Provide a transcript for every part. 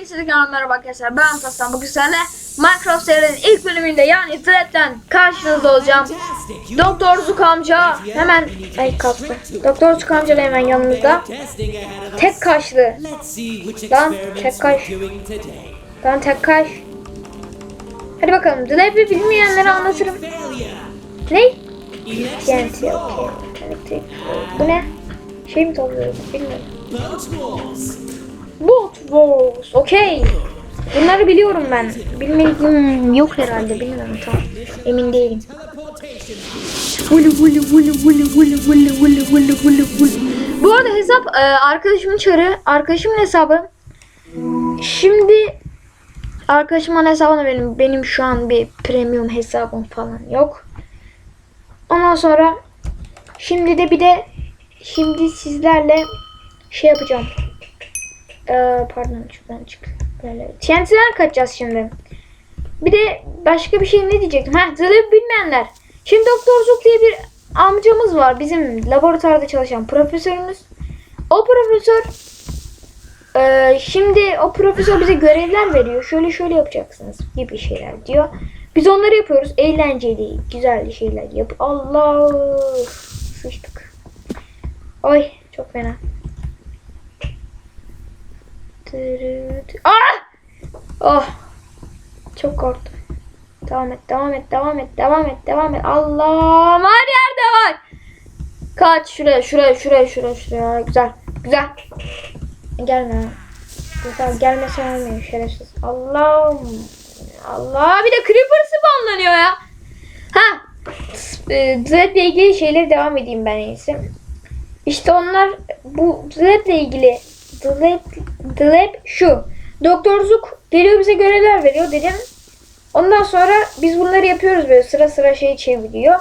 Hepinize kanalıma merhaba arkadaşlar. Ben Aslan. Bugün sizlerle Minecraft serinin ilk bölümünde yani Thread'den karşınızda olacağım. Doktor Zuk amca hemen ay kalktı. Doktor Zuk amca da hemen yanımızda. Tek kaşlı. Lan tek kaş. Lan tek kaş. Hadi bakalım. Delivery bilmeyenlere anlatırım. Ne? TNT okey. Bu ne? Şey mi topluyoruz? Bilmiyorum. Bot Wars. Okey. Bunları biliyorum ben. Bilmediğim yok herhalde. Bilmiyorum tam. Emin değilim. Bu arada hesap e, arkadaşımın çarı. Arkadaşımın hesabı. Şimdi arkadaşımın hesabı benim. Benim şu an bir premium hesabım falan yok. Ondan sonra şimdi de bir de şimdi sizlerle şey yapacağım. Pardon şuradan çık. Böyle. TNT'den kaçacağız şimdi. Bir de başka bir şey ne diyecektim? Ha zırhı bilmeyenler. Şimdi Doktor Zuk diye bir amcamız var. Bizim laboratuvarda çalışan profesörümüz. O profesör ee, şimdi o profesör bize görevler veriyor. Şöyle şöyle yapacaksınız gibi şeyler diyor. Biz onları yapıyoruz. Eğlenceli, güzel şeyler yap. Allah sıçtık. Ay çok fena. Ah! Oh. Çok korktum. Devam et, devam et, devam et, devam et, devam et. Allah! Her yerde var. Kaç şuraya, şuraya, şuraya, şuraya, şuraya. Güzel, güzel. Gelme. Güzel, gelmesen olmuyor şerefsiz. Allah'ım. Allah bir de Creeper spawnlanıyor ya. Ha. Dread'le ilgili şeyleri devam edeyim ben en iyisi. İşte onlar bu Dread'le ilgili Dread, Dread şu. Doktor Zuk geliyor bize görevler veriyor dedim. Ondan sonra biz bunları yapıyoruz böyle sıra sıra şey çeviriyor.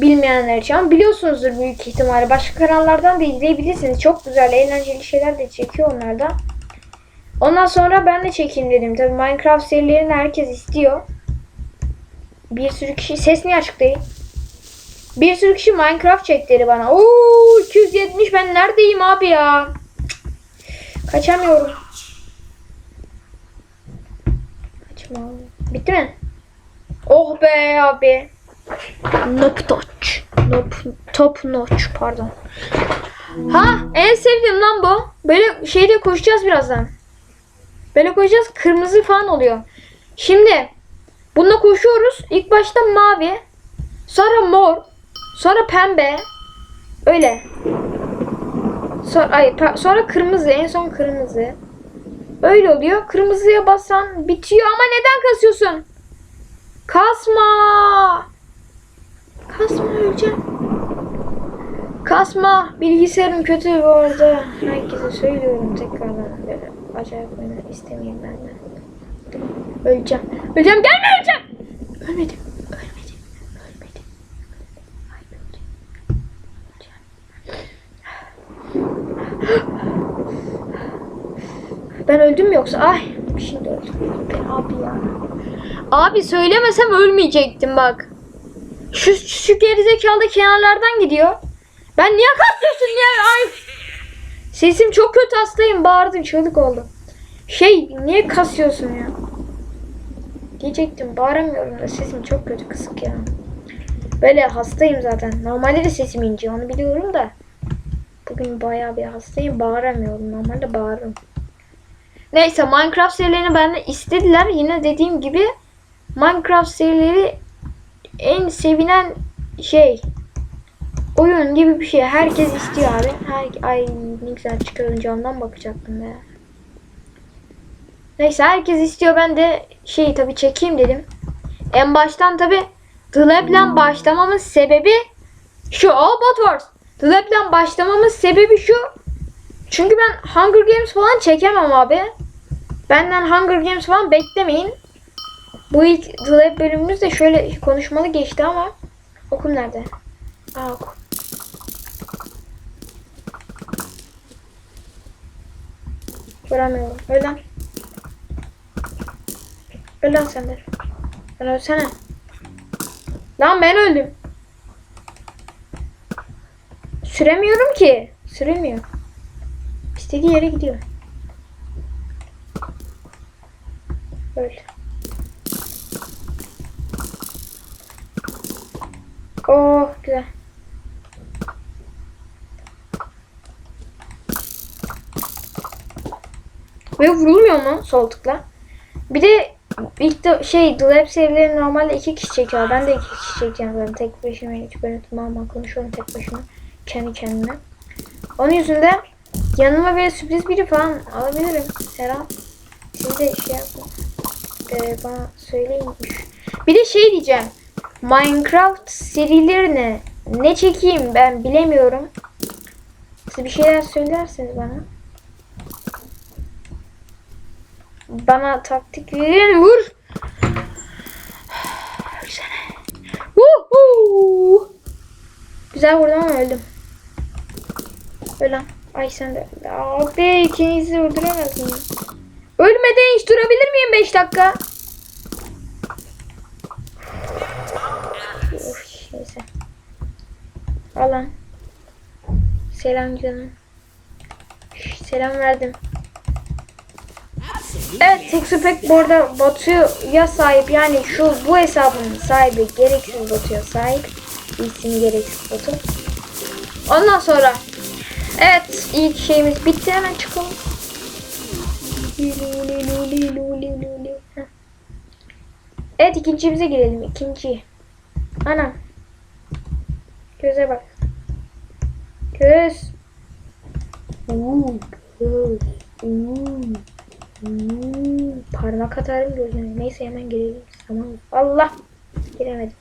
Bilmeyenler için biliyorsunuzdur büyük ihtimalle. Başka kanallardan da izleyebilirsiniz. Çok güzel, eğlenceli şeyler de çekiyor onlarda. Ondan sonra ben de çekeyim dedim. Tabii Minecraft serilerini herkes istiyor. Bir sürü kişi ses niye açık değil? Bir sürü kişi Minecraft çekleri bana. Oo 270 ben neredeyim abi ya? Kaçamıyorum. Kaçma. Bitti mi? Oh be abi. Nop touch. Nop, top notch pardon. Ha en sevdiğim lan bu. Böyle şeyde koşacağız birazdan. Böyle koşacağız kırmızı falan oluyor. Şimdi bununla koşuyoruz. İlk başta mavi. Sonra mor. Sonra pembe. Öyle. Sonra, ay, sonra kırmızı. En son kırmızı. Öyle oluyor. Kırmızıya basan bitiyor ama neden kasıyorsun? Kasma. Kasma öleceğim. Kasma. Bilgisayarım kötü bu arada. Herkese söylüyorum tekrardan. Böyle acayip oyunu istemiyorum benden. Öleceğim. Öleceğim. Gelme öleceğim. Ölmedim. Ölmedim. Ay öldüm. Ben öldüm mü yoksa? Ay şimdi öldüm. Abi ya. Abi söylemesem ölmeyecektim bak. Şu, şu gerizekalı kenarlardan gidiyor. Ben niye kasıyorsun niye? Ay. Sesim çok kötü hastayım. Bağırdım çığlık oldu. Şey niye kasıyorsun ya? Diyecektim bağıramıyorum da sesim çok kötü kısık ya. Böyle hastayım zaten. Normalde de sesim ince onu biliyorum da. Bugün bayağı bir hastayım bağıramıyorum. Normalde bağırırım. Neyse Minecraft serilerini benden istediler. Yine dediğim gibi Minecraft serileri en sevilen şey oyun gibi bir şey. Herkes istiyor abi. Her, ay ne güzel çıkarın camdan bakacaktım be. Neyse herkes istiyor. Ben de şey tabii çekeyim dedim. En baştan tabii The Lab'le başlamamın sebebi şu. All Bot Wars. The Lab'le başlamamın sebebi şu. Çünkü ben Hunger Games falan çekemem abi. Benden Hunger Games falan beklemeyin. Bu ilk The Lab bölümümüz de şöyle konuşmalı geçti ama okum nerede? Aa oku. Göremiyorum. Öl lan. Öl lan sen de. Lan ölsene. Lan ben öldüm. Süremiyorum ki. Süremiyor. İstediği yere gidiyor. Öl. Oh güzel. Ve vurulmuyor mu sol tıkla? Bir de ilk de şey The Lab serileri normalde iki kişi çekiyor. Ben de iki kişi çekeceğim zaten. Tek başıma hiç böyle tamamen konuşuyorum tek başıma. Kendi kendime. Onun yüzünden yanıma böyle sürpriz biri falan alabilirim. Selam. Siz de şey yapın. Ee, bana söyleyin. Bir de şey diyeceğim. Minecraft serilerine ne çekeyim ben bilemiyorum. Siz bir şeyler söylerseniz bana. Bana taktik verin vur. Güzel vurdum ama öldüm. Ölen. Ay sen de. Abi ikinizi öldüremez miyim? Ölmeden hiç durabilir miyim 5 dakika? Of, neyse. Alan. Selam canım. Selam verdim. Evet Texupek bu arada Batu'ya sahip yani şu bu hesabın sahibi gereksiz Batu'ya sahip. İsmi gereksiz Batu. Ondan sonra evet ilk şeyimiz bitti hemen çıkalım. Evet ikincimize girelim ikinci. Anam. Göze bak. Göz. Uuu, göz. Hmm, parmak atarım gözüne. Neyse hemen girelim. Tamam. Allah. Giremedim.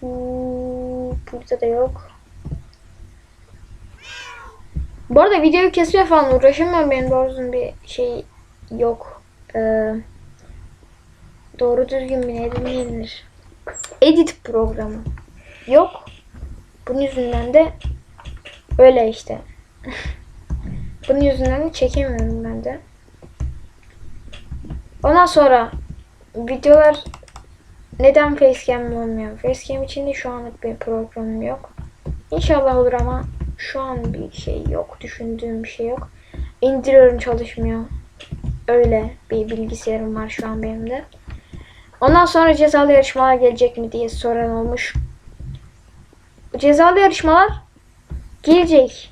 Hmm, burada da yok. Bu arada videoyu kesmeye falan uğraşamıyorum. Benim doğru düzgün bir şey yok. Ee, doğru düzgün bir ne denilir? Edit programı. Yok. Bunun yüzünden de öyle işte. Bunun yüzünden de çekemiyorum ben de. Ondan sonra videolar neden facecam olmuyor? Facecam için de şu anlık bir programım yok. İnşallah olur ama şu an bir şey yok. Düşündüğüm bir şey yok. İndiriyorum çalışmıyor. Öyle bir bilgisayarım var şu an benim de. Ondan sonra cezalı yarışmalar gelecek mi diye soran olmuş. Cezalı yarışmalar gelecek.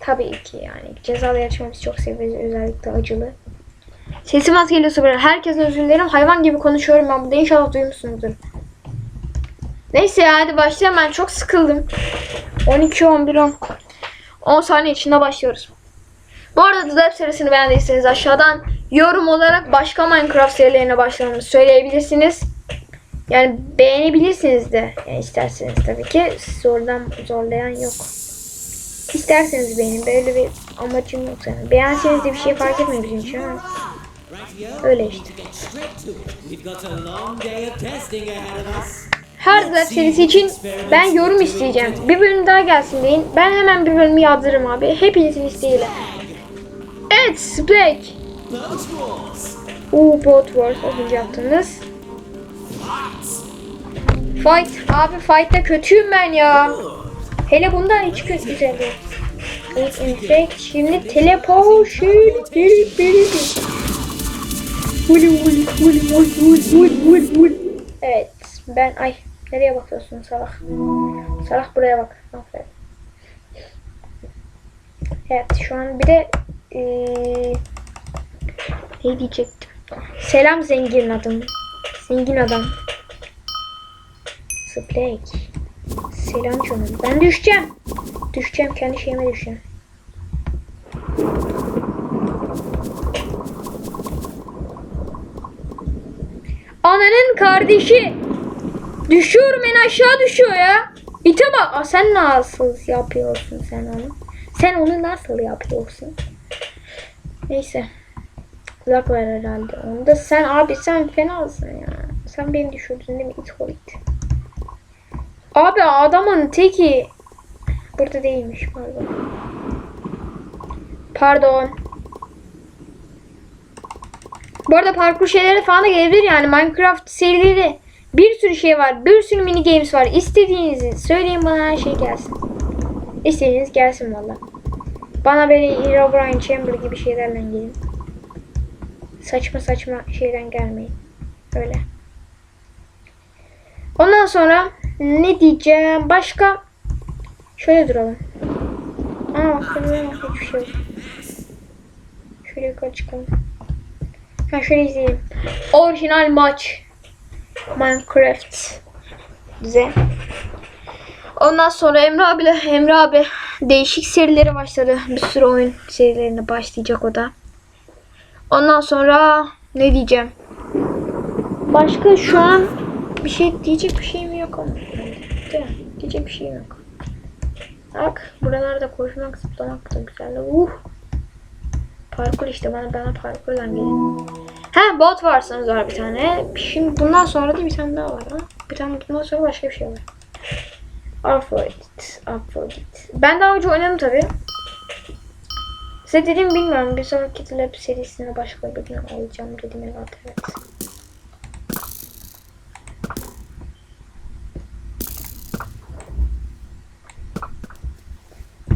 Tabii ki yani. Cezalı yarışmayı çok seviyoruz. Özellikle acılı. Sesim az geliyorsa böyle herkesin özür dilerim. Hayvan gibi konuşuyorum ben burada. İnşallah duymuşsunuzdur. Neyse ya hadi başlayalım. Ben çok sıkıldım. 12, 11, 10. 10 saniye içinde başlıyoruz. Bu arada The serisini beğendiyseniz aşağıdan yorum olarak başka Minecraft serilerine başlamamızı söyleyebilirsiniz. Yani beğenebilirsiniz de yani isterseniz tabii ki. Zordan zorlayan yok. İsterseniz beğenin. Böyle bir amacım yok senin. Beğenseniz de bir şey fark etmiyor bizim için ama. Öyle işte. Her Zap serisi için ben yorum isteyeceğim. Bir bölüm daha gelsin deyin. Ben hemen bir bölümü yazdırırım abi. Hepinizin isteğiyle. Evet, Wars. Uuu, Bot Wars az önce yaptınız. Fight. Abi fight'ta kötüyüm ben ya. Hele bundan hiç kötü güzel değil. İnfect. Şimdi vuli. Evet. Ben ay nereye bakıyorsun salak? Salak buraya bak. Aferin. Evet şu an bir de eee ne diyecektim? Selam zengin adam. Zengin adam. Splake. Selam canım. Ben düşeceğim. Düşeceğim. Kendi şeyime düşeceğim. Ananın kardeşi. Düşüyorum en aşağı düşüyor ya. İte bak. Aa, sen nasıl yapıyorsun sen onu? Sen onu nasıl yapıyorsun? Neyse. Uzak ver herhalde. Onda sen abi sen fenasın ya. Sen beni düşürdün değil mi? İt holit. Abi adamın teki burada değilmiş pardon. Pardon. Bu arada parkur şeyleri falan da gelebilir yani Minecraft serileri bir sürü şey var. Bir sürü mini games var. İstediğinizi söyleyin bana her şey gelsin. İstediğiniz gelsin valla. Bana böyle Herobrine Chamber gibi şeylerle gelin. Saçma saçma şeyden gelmeyin. Öyle. Ondan sonra ne diyeceğim? Başka şöyle duralım. Aa bak hiçbir şey yok. Şöyle yukarı çıkalım. Ha şöyle izleyelim. Orijinal maç. Minecraft. Bize. Ondan sonra Emre abiyle Emre abi değişik serileri başladı. Bir sürü oyun serilerine başlayacak o da. Ondan sonra ne diyeceğim? Başka şu an bir şey diyecek bir şeyim yok ama. Diyecek bir şeyim yok. Bak buralarda koşmak zıplamak da güzel. Uh. Parkur işte bana bana parkurdan gelin. Ha bot varsanız var bir tane. Şimdi bundan sonra da bir tane daha var ha. Bir tane bundan sonra başka bir şey var. Aphrodite. Aphrodite. Ben daha önce oynadım tabi. Size dedim bilmiyorum. Bir sonraki Lab serisine başka birini alacağım dedim herhalde. Evet.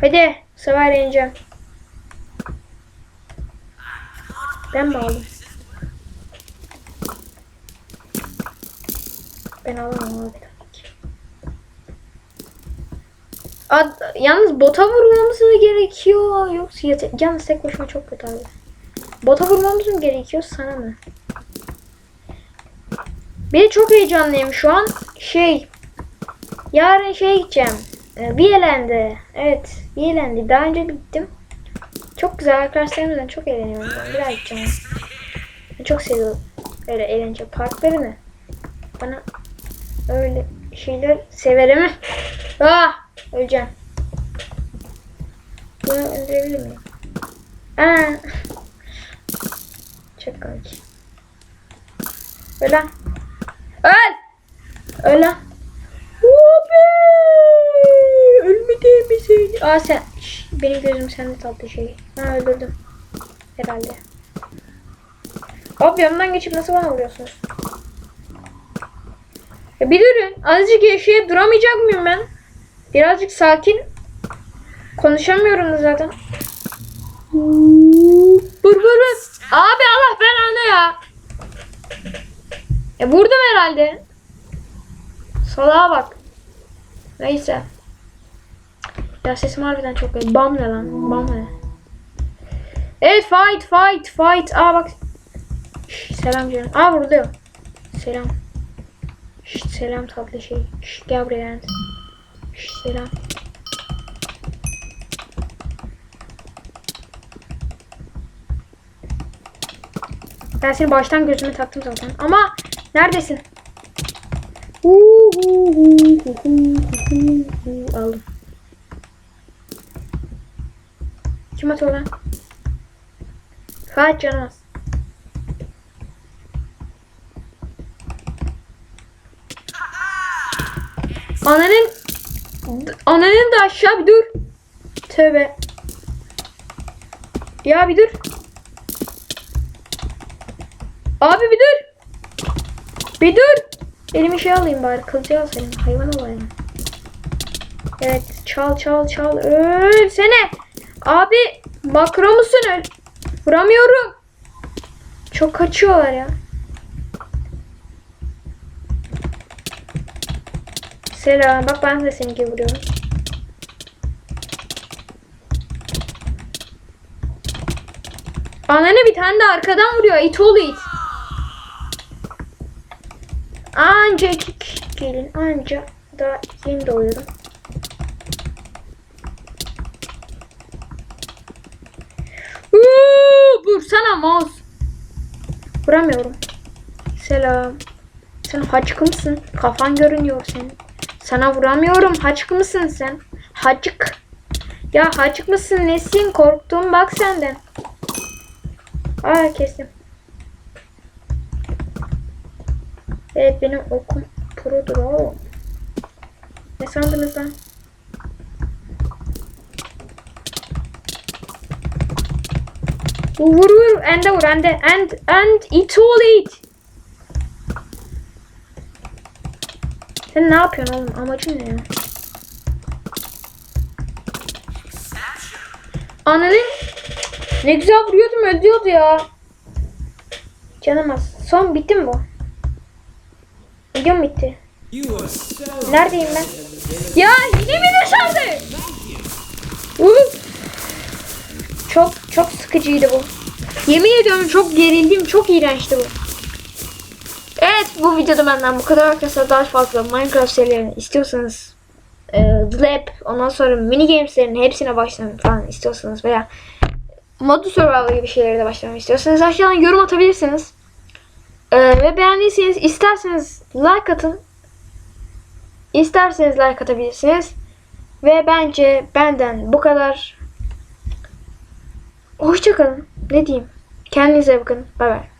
Hadi. Sefer yeneceğim. Ben mi Ben alamam. Ad, yalnız bota vurmamız mı gerekiyor yoksa yate- yalnız tek başıma çok kötü abi. Bota vurmamız mı gerekiyor sana mı? Ben çok heyecanlıyım şu an. Şey yarın şey gideceğim. Ee, Viyelen'de. Evet Viyelen'de. Daha önce gittim. Çok güzel arkadaşlarımızla çok eğleniyorum. Ben bir daha gideceğim. Ben çok seviyorum. Öyle eğlence parklarını. Bana öyle şeyler severim. Ah! Öleceğim. Bunu öldürebilir miyim? Aa. Çok komik. Öl lan. Öl! Öl lan. Ölmedi misin? Aa sen... Şş, benim gözüm sende tatlı şey. Ha öldürdüm. Herhalde. Hop yanından geçip nasıl bana vuruyorsunuz? Ya bir durun. Azıcık yaşayıp duramayacak mıyım ben? Birazcık sakin. Konuşamıyorum zaten. Vur vur vur. Abi Allah ben anne ya. E vurdum herhalde. Salağa bak. Neyse. Ya sesim harbiden çok kötü. Bam ne lan? Bam ne? Evet fight fight fight. Aa bak. Selam canım. Aa vuruluyor. Selam. Şş, selam tatlı şey. Şş, gel buraya. yani. Şş, selam. Ben seni baştan gözüme taktım zaten. Ama neredesin? Aldım. Kim atıyor lan? Kaç canım az. Ananın Ananın da aşağı bir dur. Tövbe. Ya bir dur. Abi bir dur. Bir dur. Elimi şey alayım bari. Kılıcı al senin. Hayvan olayım. Evet. Çal çal çal. Ölsene. Abi makro musun öl? Vuramıyorum. Çok kaçıyorlar ya. Selam. Bak ben de seni gibi vuruyorum. Anne bir tane de arkadan vuruyor. İt oğlu it. Anca gelin. Anca da yeni doğuyorum. Vursana mouse. Vuramıyorum. Selam. Sen haçkı mısın? Kafan görünüyor senin. Sana vuramıyorum. Haçkı mısın sen? Hacık. Ya haçık mısın? Nesin? Korktum bak senden. Aa kestim. Evet benim okum produr o. Ne sandınız lan? Vur vur vur. Ende vur ende. And and it all it. Sen ne yapıyorsun oğlum? Amacın ne ya? Ananın ne güzel vuruyordum öldürüyordu ya. Canım az. Son bitti mi bu? Videom bitti. Neredeyim ben? Ya yine mi dışarıda? Çok çok sıkıcıydı bu. Yemin ediyorum çok gerildim. Çok iğrençti bu. Evet bu videoda benden bu kadar arkadaşlar daha fazla Minecraft serilerini istiyorsanız e, The Lab ondan sonra mini gameslerin hepsine başlamak falan istiyorsanız veya Modu Survival gibi şeylere de başlamak istiyorsanız aşağıdan yorum atabilirsiniz. E, ve beğendiyseniz isterseniz like atın. İsterseniz like atabilirsiniz. Ve bence benden bu kadar. Hoşçakalın. Ne diyeyim? Kendinize bakın. Bay bay.